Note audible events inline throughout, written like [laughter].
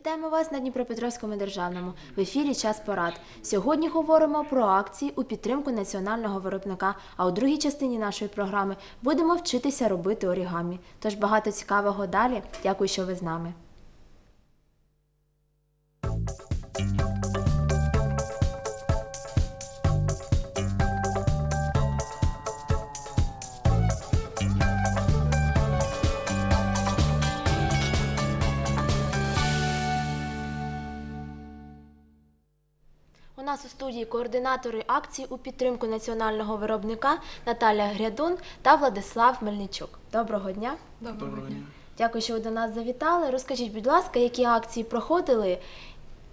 Вітаємо вас на Дніпропетровському державному в ефірі Час порад. Сьогодні говоримо про акції у підтримку національного виробника. А у другій частині нашої програми будемо вчитися робити орігамі. Тож багато цікавого далі. Дякую, що ви з нами. Нас у студії координатори акції у підтримку національного виробника Наталя Грядун та Владислав Мельничук. Доброго дня! Доброго дня. Дякую, що ви до нас завітали. Розкажіть, будь ласка, які акції проходили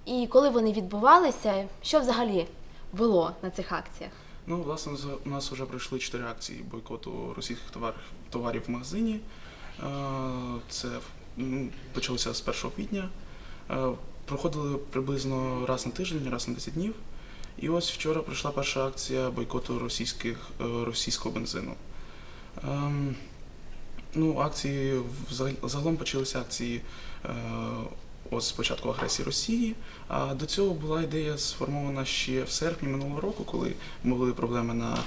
і коли вони відбувалися, що взагалі було на цих акціях? Ну, власне, у нас вже пройшли чотири акції бойкоту російських товарів, товарів в магазині. Е, Це м, почалося з 1 квітня. Е, Проходили приблизно раз на тиждень, раз на 10 днів. І ось вчора пройшла перша акція бойкоту російських, е, російського бензину. Ем, Ну, акції загалом почалися акції е, ось спочатку агресії Росії. А до цього була ідея сформована ще в серпні минулого року, коли були проблеми на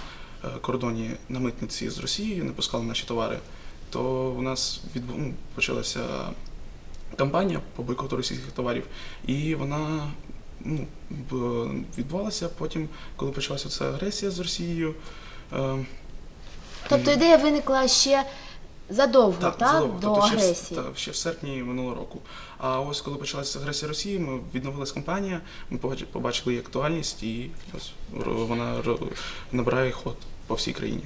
е, кордоні на митниці з Росією, не пускали наші товари. То у нас відбу... ну, почалася кампанія по бойкоту російських товарів, і вона ну, відбувалася потім, коли почалася ця агресія з Росією. Е, Тобто ідея виникла ще задовго, так, задовго. до Тобто ще агресії. так, ще в серпні минулого року. А ось коли почалася агресія Росії, ми відновилась кампанія, ми побачили її актуальність, і ось вона набирає ход по всій країні.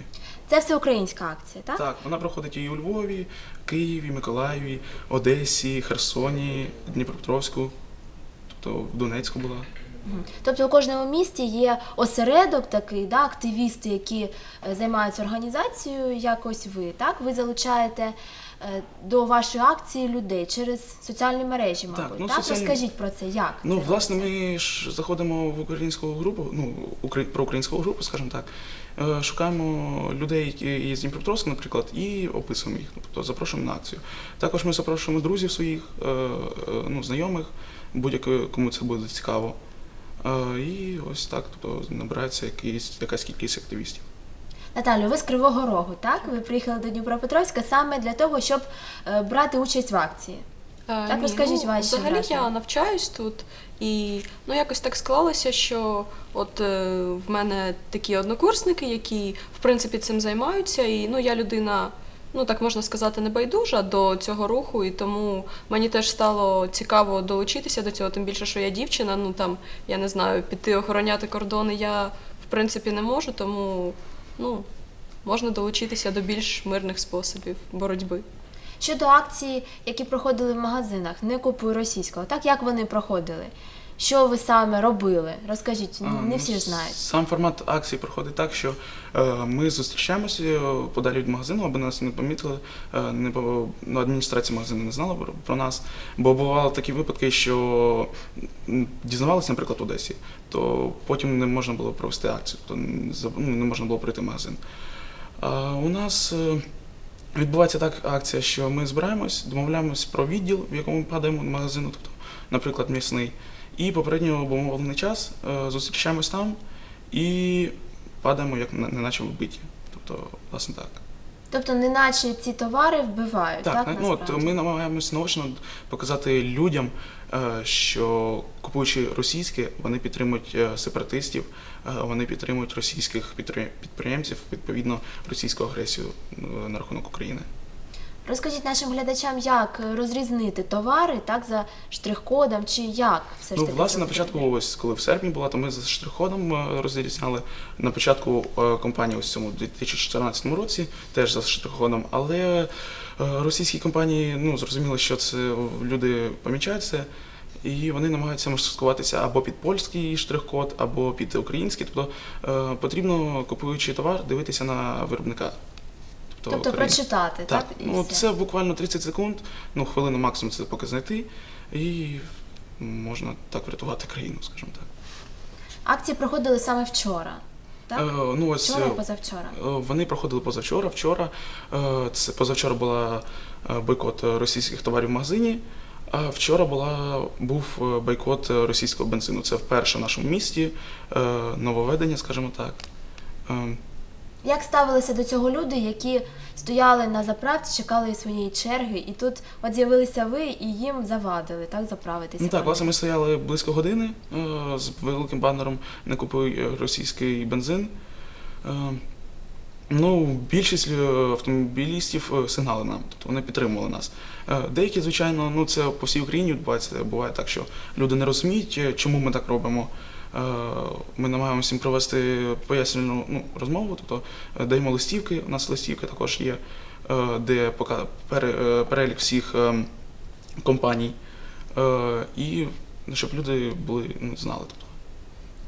Це все українська акція, так? Так, вона проходить і у Львові, Києві, Миколаєві, Одесі, Херсоні, Дніпропетровську, тобто в Донецьку була. Тобто у кожному місті є осередок такий, да, активісти, які е, займаються організацією, якось ви. Так? Ви залучаєте до вашої акції людей через соціальні мережі, Так, мабуть. ну, так? соціальні- Розкажіть про це, як? Ну, це власне, робиться? ми ж заходимо в українську групу, ну, укра- про українську групу, скажімо так. Е, Шукаємо людей, які є з Дніпропетровська, наприклад, і описуємо їх, тобто запрошуємо на акцію. Також ми запрошуємо друзів своїх, е, е, ну, знайомих, будь-якого кому це буде цікаво. Е, І ось так, тобто набирається якийсь, якась кількість активістів. Наталю, ви з Кривого Рогу, так? Ви приїхали до Дніпропетровська саме для того, щоб е, брати участь в акції. Е, Так, розкажіть ну, ваші Взагалі враження. я навчаюсь тут, і ну якось так склалося, що от е, в мене такі однокурсники, які в принципі цим займаються, і ну я людина. Ну, так можна сказати, небайдужа до цього руху, і тому мені теж стало цікаво долучитися до цього, тим більше, що я дівчина. Ну там я не знаю, піти охороняти кордони я в принципі не можу, тому ну можна долучитися до більш мирних способів боротьби. Щодо акції, які проходили в магазинах, не купуй російського, так як вони проходили? Що ви саме робили? Розкажіть, ну, не всі ж знають. Сам формат акції проходить так, що е, ми зустрічаємося е, подалі від магазину, аби нас не помітили, е, не ну, адміністрація магазину не знала про, нас. Бо бували такі випадки, що дізнавалися, наприклад, в Одесі, то потім не можна було провести акцію, то не ну, не можна було пройти в магазин. А у нас відбувається так акція, що ми збираємось, домовляємось про відділ, в якому ми падаємо магазину, тобто, наприклад, м'ясний. І попередньо обумовлений час е, зустрічаємось там і падаємо, як на- неначе вбиті. Тобто, власне так. Тобто, неначе ці товари вбивають, так? Так, ну, от ми намагаємось наочно показати людям, е, що купуючи російське, вони підтримують е, сепаратистів, вони підтримують російських підпри- підприємців, відповідно, російську агресію на рахунок України. Розкажіть нашим глядачам, як розрізнити товари так за штрих-кодом, чи як все ж Ну, власне, на початку, ось коли в серпні була, то ми за штрих-кодом е, розрізняли на початку е, кампанії ось цьому 2014 році, теж за штрих-кодом, але е, російські компанії ну, зрозуміли, що це люди помічають це, і вони намагаються маскуватися або під польський штрих-код, або під український. Тобто е, потрібно, купуючи товар, дивитися на виробника. Тобто прочитати, так? Так, і ну все. це буквально 30 секунд, ну хвилину максимум це поки знайти, і можна так врятувати країну, скажімо так. Акції проходили саме вчора, так? Е, ну ось Вчора е, позавчора. е, вони проходили позавчора. Вчора е, це позавчора була бойкот російських товарів в магазині. А вчора була, був бойкот російського бензину. Це вперше в нашому місті, нововведення, скажімо так. Як ставилися до цього люди, які стояли на заправці, чекали своєї черги, і тут от з'явилися ви і їм завадили так заправитися? Ну так, власне, ми стояли близько години е, з великим банером не купуй е, російський бензин. Е, ну, більшість автомобілістів сигнали нам, тобто вони підтримували нас. Деякі, звичайно, ну це по всій Україні відбувається. Буває так, що люди не розуміють, чому ми так робимо. Е, Ми намагаємося їм провести пояснювальну ну, розмову, тобто е, даємо листівки. У нас листівка також є, е, де перелік всіх компаній. І щоб люди були ну, знали. Тобто.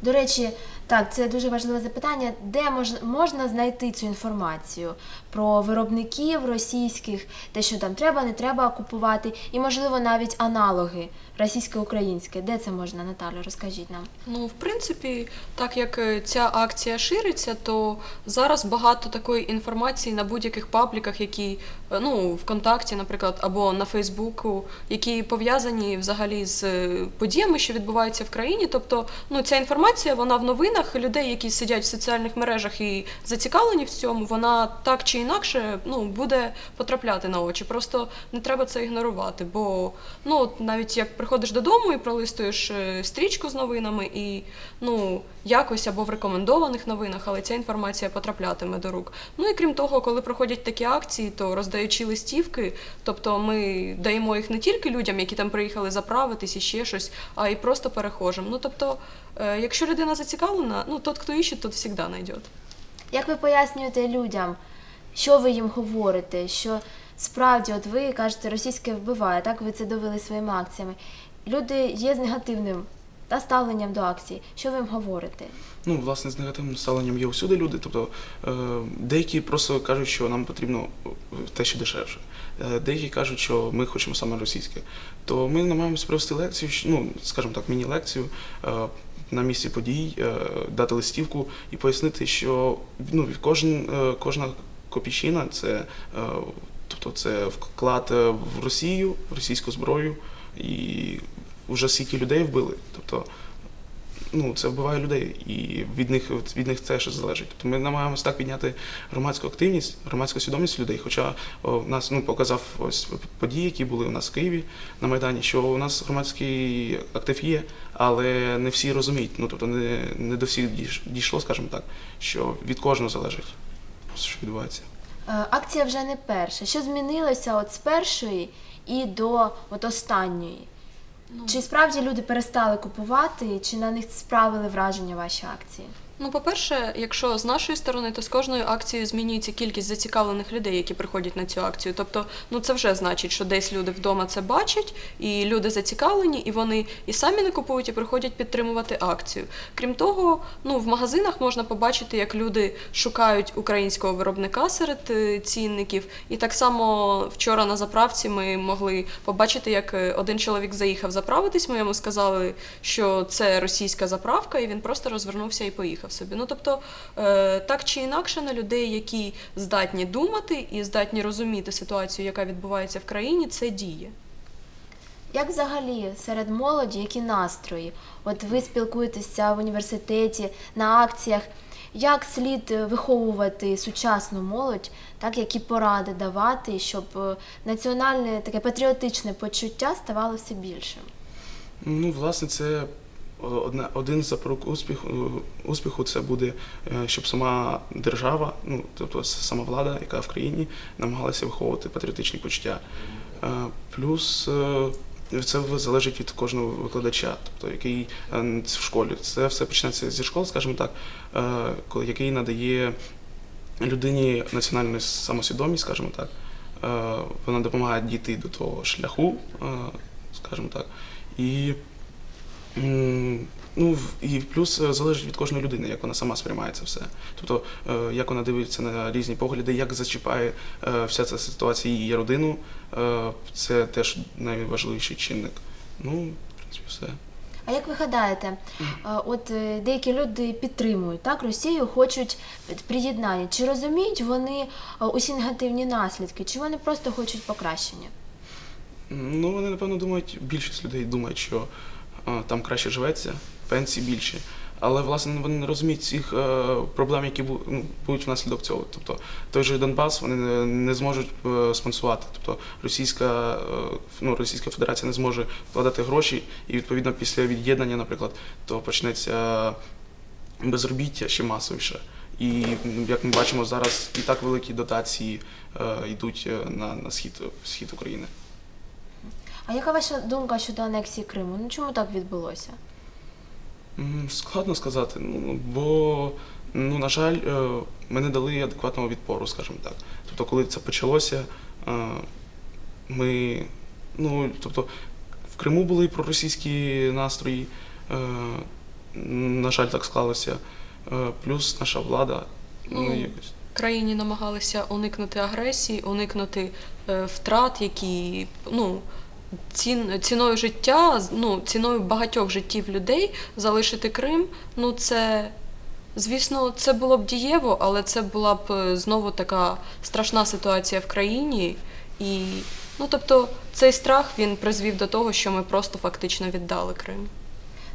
До речі, так, це дуже важливе запитання. Де мож, можна знайти цю інформацію про виробників російських, те, що там треба, не треба купувати, і, можливо, навіть аналоги російсько-українське. Де це можна, Наталя? Розкажіть нам. Ну, в принципі, так як е, ця акція шириться, то зараз багато такої інформації на будь-яких пабліках, які е, ну, ВКонтакті, наприклад, або на Фейсбуку, які пов'язані взагалі з е, подіями, що відбуваються в країні. Тобто, ну, ця інформація, вона в новинах людей, які сидять в соціальних мережах і зацікавлені в цьому, вона так чи інакше ну, буде потрапляти на очі. Просто не треба це ігнорувати. Бо ну, навіть як приходиш додому і пролистуєш е, стрічку з новинами, і ну, якось або в рекомендованих новинах, але ця інформація потраплятиме до рук. Ну і крім того, коли проходять такі акції, то роздаючи листівки, тобто ми даємо їх не тільки людям, які там приїхали заправитись і ще щось, а й просто перехожим. Ну тобто, е, якщо людина зацікавлена, ну тот, хто іще, тот завжди знайде. Як ви пояснюєте людям, що ви їм говорите? Що справді, от ви кажете, російське вбиває, так ви це довели своїми акціями. Люди є з негативним та ставленням до акцій. Що ви їм говорите? Ну, власне, з негативним ставленням є усюди люди. Тобто е, деякі просто кажуть, що нам потрібно е, те, що дешевше. Е, деякі кажуть, що ми хочемо саме російське. То ми намагаємося провести лекцію, ну, скажімо так, міні-лекцію. На місці подій дати листівку і пояснити, що ну, кожен, кожна копійчина це, тобто це вклад в Росію, в російську зброю, і вже скільки людей вбили. Тобто ну, це вбиває людей, і від них, від них це ще залежить. Тобто ми намагаємося так підняти громадську активність, громадську свідомість людей. Хоча о, в нас ну, показав ось події, які були у нас в Києві на Майдані, що у нас громадський актив є, але не всі розуміють. Ну тобто не, не до всіх дійш- дійшло, скажімо так, що від кожного залежить, що відбувається. Е, Акція вже не перша. Що змінилося от з першої і до от останньої? Чи справді люди перестали купувати, чи на них справили враження ваші акції? Ну, по-перше, якщо з нашої сторони, то з кожною акцією змінюється кількість зацікавлених людей, які приходять на цю акцію. Тобто, ну це вже значить, що десь люди вдома це бачать, і люди зацікавлені, і вони і самі не купують, і приходять підтримувати акцію. Крім того, ну в магазинах можна побачити, як люди шукають українського виробника серед е, цінників. І так само вчора на заправці ми могли побачити, як е, один чоловік заїхав заправитись. Ми йому сказали, що це російська заправка, і він просто розвернувся і поїхав собі. Ну тобто, е, так чи інакше, на людей, які здатні думати і здатні розуміти ситуацію, яка відбувається в країні, це діє. Як взагалі серед молоді, які настрої? От ви спілкуєтеся в університеті, на акціях. Як слід виховувати сучасну молодь, так які поради давати, щоб е, національне таке патріотичне почуття ставало все більшим? Ну, власне, це одна, один з запорук успіху, успіху це буде, е, щоб сама держава, ну тобто сама влада, яка в країні, намагалася виховувати патріотичні почуття. Е, Плюс е, це залежить від кожного викладача, тобто який в школі. Це все почнеться зі школи, скажімо так, який надає людині національну самосвідомість, скажімо так. Вона допомагає дійти до того шляху, скажімо так. І, ну, і плюс е, залежить від кожної людини, як вона сама сприймає це все. Тобто, е, як вона дивиться на різні погляди, як зачіпає е, вся ця ситуація її родину, це теж найважливіший чинник. Ну, в принципі, все. А як ви гадаєте, от деякі люди підтримують так Росію, хочуть приєднання. Чи розуміють вони усі негативні наслідки, чи вони просто хочуть покращення? Ну, вони, напевно, думають, більшість людей думають, що там краще живеться, пенсії більші. Але, власне, вони не розуміють всіх е, проблем, які ну, будуть внаслідок цього. Тобто той же Донбас вони не, зможуть е, спонсувати. Тобто Російська, е, ну, Російська Федерація не зможе вкладати гроші, і відповідно після від'єднання, наприклад, то почнеться безробіття ще масовіше. І як ми бачимо, зараз і так великі дотації йдуть на, на схід, схід України. А яка ваша думка щодо анексії Криму? Ну чому так відбулося? Складно сказати, ну, бо, ну, на жаль, е, ми не дали адекватного відпору, скажімо так. Тобто, коли це почалося, е, ми, ну, тобто, в Криму були проросійські настрої, е, на жаль, так склалося. Плюс наша влада, ну, Ну, якось. країні намагалися уникнути агресії, уникнути е, втрат, які ну. Цін, ціною життя, ну, ціною багатьох життів людей залишити Крим, ну це, звісно, це було б дієво, але це була б е, знову така страшна ситуація в країні. І, ну, тобто, цей страх він призвів до того, що ми просто фактично віддали Крим.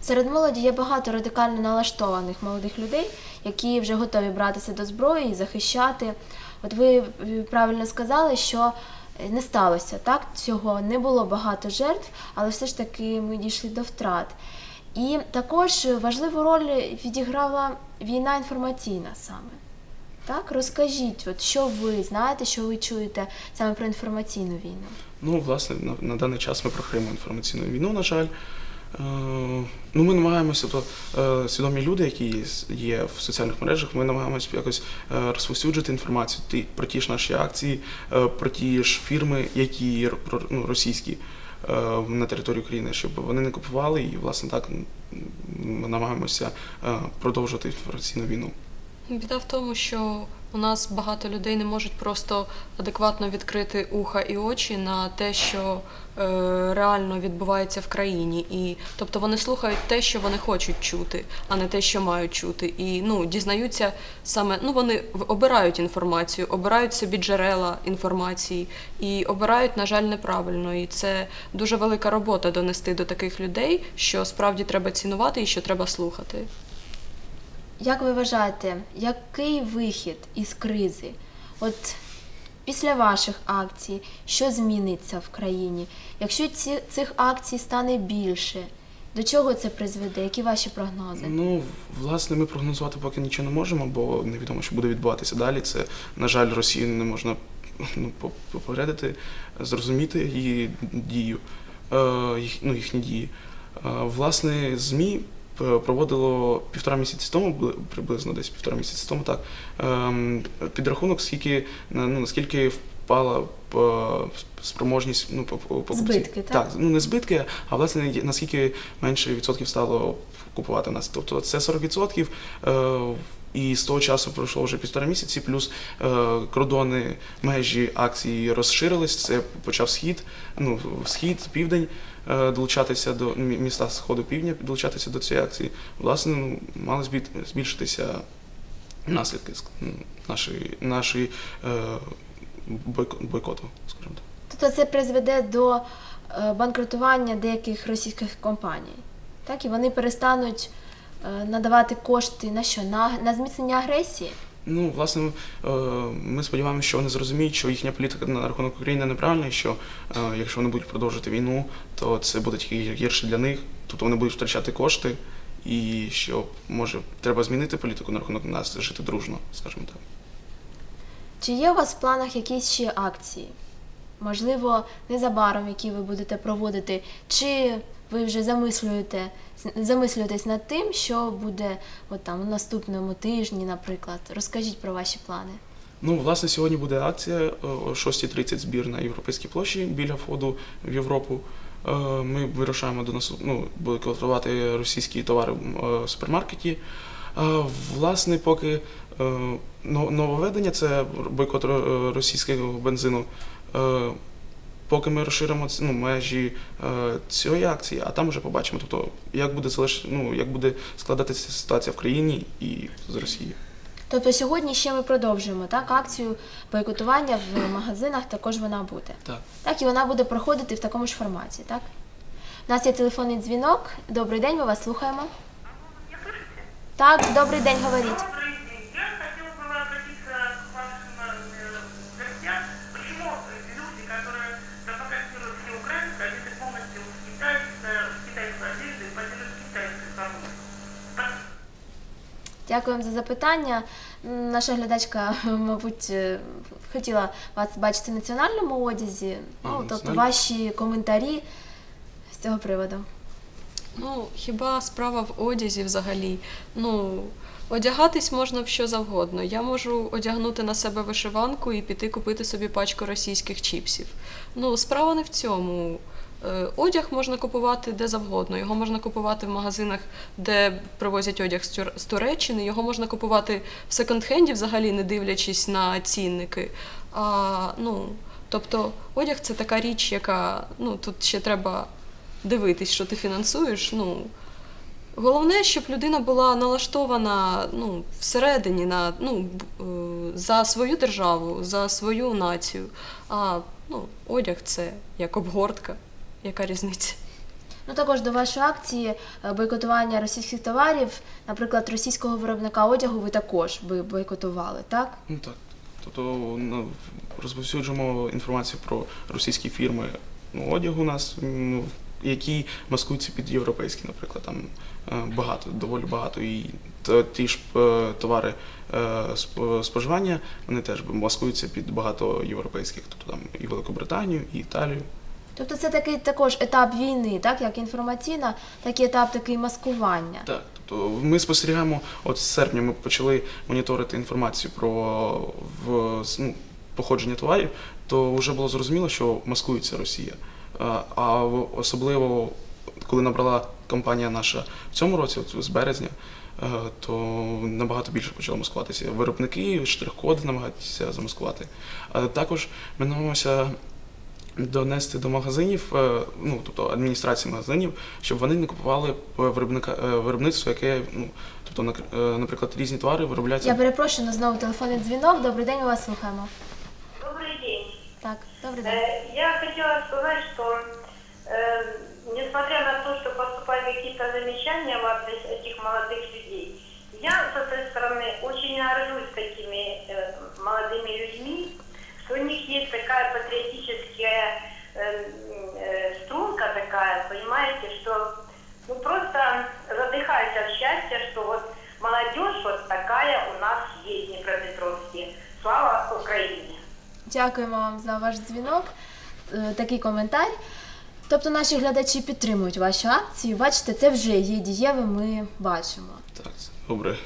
Серед молоді є багато радикально налаштованих молодих людей, які вже готові братися до зброї і захищати. От ви е, правильно сказали, що не сталося так цього, не було багато жертв, але все ж таки ми дійшли до втрат. І також важливу роль відіграла війна інформаційна саме. Так, розкажіть, от що ви знаєте, що ви чуєте саме про інформаційну війну? Ну, власне, на, на даний час ми програємо інформаційну війну, на жаль. Е, ну, ми намагаємося, то е, свідомі люди, які є в соціальних мережах, ми намагаємося якось е, розповсюджувати інформацію про ті ж наші акції, про ті ж фірми, які ну, російські на території України, щоб вони не купували і, власне, так ми намагаємося продовжувати інформаційну війну. Біда в тому, що у нас багато людей не можуть просто адекватно відкрити уха і очі на те, що е, реально відбувається в країні. І тобто вони слухають те, що вони хочуть чути, а не те, що мають чути. І ну дізнаються саме, ну вони обирають інформацію, обирають собі джерела інформації і обирають, на жаль, неправильно. І це дуже велика робота донести до таких людей, що справді треба цінувати і що треба слухати. Як ви вважаєте, який вихід із кризи? От після ваших акцій, що зміниться в країні? Якщо ці, цих акцій стане більше, до чого це призведе? Які ваші прогнози? Ну, власне, ми прогнозувати поки нічого не можемо, бо невідомо, що буде відбуватися далі. Це, на жаль, Росію не можна ну, попередити, зрозуміти її дію, е, їх, ну, їхні дії. Е, власне, ЗМІ проводило півтора місяці тому, бли- приблизно десь півтора місяці тому, так, ем, підрахунок, скільки, ну, наскільки впала е, спроможність ну, по- по- покупців. Збитки, так? Так, ну не збитки, а власне наскільки менше відсотків стало купувати в нас. Тобто це 40 відсотків. Е, і з того часу пройшло вже півтора місяці, плюс е, кордони межі акції розширились. Це почав схід, ну схід, південь е, долучатися до міста сходу півдня, долучатися до цієї акції. Власне, ну мали збільшитися наслідки ск- нашої нашої е, бойко- бойкоту, скажімо так. Тобто це призведе до е, банкрутування деяких російських компаній. Так, і вони перестануть е, надавати кошти на що? На, на зміцнення агресії? Ну, власне, е, ми сподіваємося, що вони зрозуміють, що їхня політика на рахунок України неправильна, і що е, якщо вони будуть продовжувати війну, то це буде тільки гірше для них, тобто вони будуть втрачати кошти, і що може треба змінити політику на рахунок нас, жити дружно, скажімо так. Чи є у вас в планах якісь ще акції? Можливо, незабаром, які ви будете проводити, чи ви вже замислюєте, замислюєтесь над тим, що буде от там у наступному тижні, наприклад. Розкажіть про ваші плани. Ну, власне, сьогодні буде акція о 6.30 збір на європейській площі біля входу в Європу. Е, Ми вирушаємо до нас, ну, бойкотувати російські товари в е, супермаркеті. Е, Власне, поки нововведення це бойкот російського бензину. Е, Поки ми розширимо ну, межі е, цієї акції, а там вже побачимо, тобто, як буде залиш... ну, як буде складатися ситуація в країні і з Росією. Тобто сьогодні ще ми продовжуємо так акцію бойкотування в магазинах. Також вона буде. Так. Так, і вона буде проходити в такому ж форматі, так? У нас є телефонний дзвінок. Добрий день, ми вас слухаємо. Так, добрий день, говоріть. Дякуємо за запитання. Наша глядачка, [laughs] мабуть, е, хотіла вас бачити в національному одязі. А, Ну, тобто ваші коментарі з цього приводу. Ну, хіба справа в одязі взагалі? Ну, одягатись можна в що завгодно. Я можу одягнути на себе вишиванку і піти купити собі пачку російських чіпсів. Ну, справа не в цьому. Е, Одяг можна купувати де завгодно. Його можна купувати в магазинах, де привозять одяг з Туреччини. Його можна купувати в секонд-хенді, взагалі не дивлячись на цінники. А, ну, тобто, одяг це така річ, яка ну, тут ще треба дивитись, що ти фінансуєш. Ну, головне, щоб людина була налаштована ну, всередині на, ну, е, за свою державу, за свою націю. А ну, одяг це як обгортка. Яка різниця? Ну також до вашої акції е, бойкотування російських товарів, наприклад, російського виробника одягу, ви також би бойкотували, так? Ну так. Тобто ну, розповсюджуємо інформацію про російські фірми ну, одягу у нас, ну, які маскуються під європейські, наприклад, там е, багато, доволі багато. І ті ж е, товари споживання, вони теж маскуються під багато європейських, тобто там і Великобританію, і Італію. Тобто це такий також етап війни, так як інформаційна, так і етап такий маскування. Так, тобто ми спостерігаємо, от з серпня ми почали моніторити інформацію про в, ну, походження товарів, то вже було зрозуміло, що маскується Росія. А, особливо, коли набрала компанія наша в цьому році, от з березня, е, то набагато більше почало маскуватися. Виробники, штрих-коди намагаються замаскувати. А також ми намагаємося донести до магазинів, е, ну тобто адміністрації магазинів, щоб вони не купували виробника е, виробництво, яке ну тобто, нак- е, наприклад, різні товари виробляються. Я перепрошую, але знову телефонний дзвінок. Добрий день, ми вас слухаємо. Добрый день. Так, добрий день. Э, Я хотела сказать, что э, несмотря на то, что поступают какие-то замечания в адрес этих молодых людей, я со своей стороны очень горжусь такими э, молодыми людьми, что у них есть такая патриотическая э, э, струнка такая, понимаете, что ну просто задыхаюсь от счастья, что вот молодежь вот такая у нас есть в Днепропетровске. Слава Украине! Дякуємо вам за ваш дзвінок, е, такий коментар. Тобто наші глядачі підтримують вашу акцію. Бачите, це вже є дієвим, ми бачимо. Так, це добре.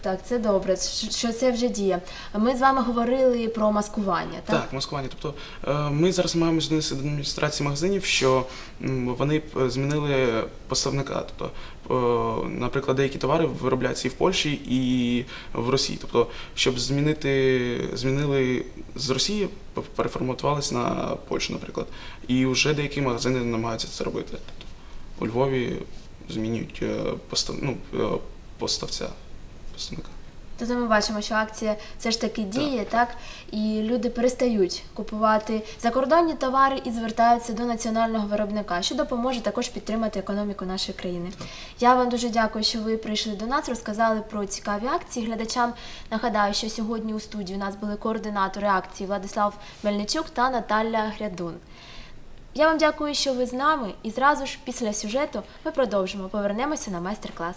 Так, це добре, що це вже діє. Ми з вами говорили про маскування, так? Так, маскування. Тобто е, ми зараз донести до адміністрації магазинів, що вони змінили поставника. Тобто, е, наприклад, деякі товари виробляються і в Польщі, і в Росії. Тобто, щоб змінити, змінили з Росії, переформатувалися на Польщу, наприклад. І вже деякі магазини намагаються це робити. Тобто, у Львові змінюють е, постав, ну, поставця поставника. Тобто ми бачимо, що акція все ж таки діє, так? І люди перестають купувати закордонні товари і звертаються до національного виробника, що допоможе також підтримати економіку нашої країни. Я вам дуже дякую, що ви прийшли до нас, розказали про цікаві акції. Глядачам нагадаю, що сьогодні у студії у нас були координатори акції Владислав Мельничук та Наталя Грядун. Я вам дякую, що ви з нами, і зразу ж після сюжету ми продовжимо. Повернемося на майстер-клас.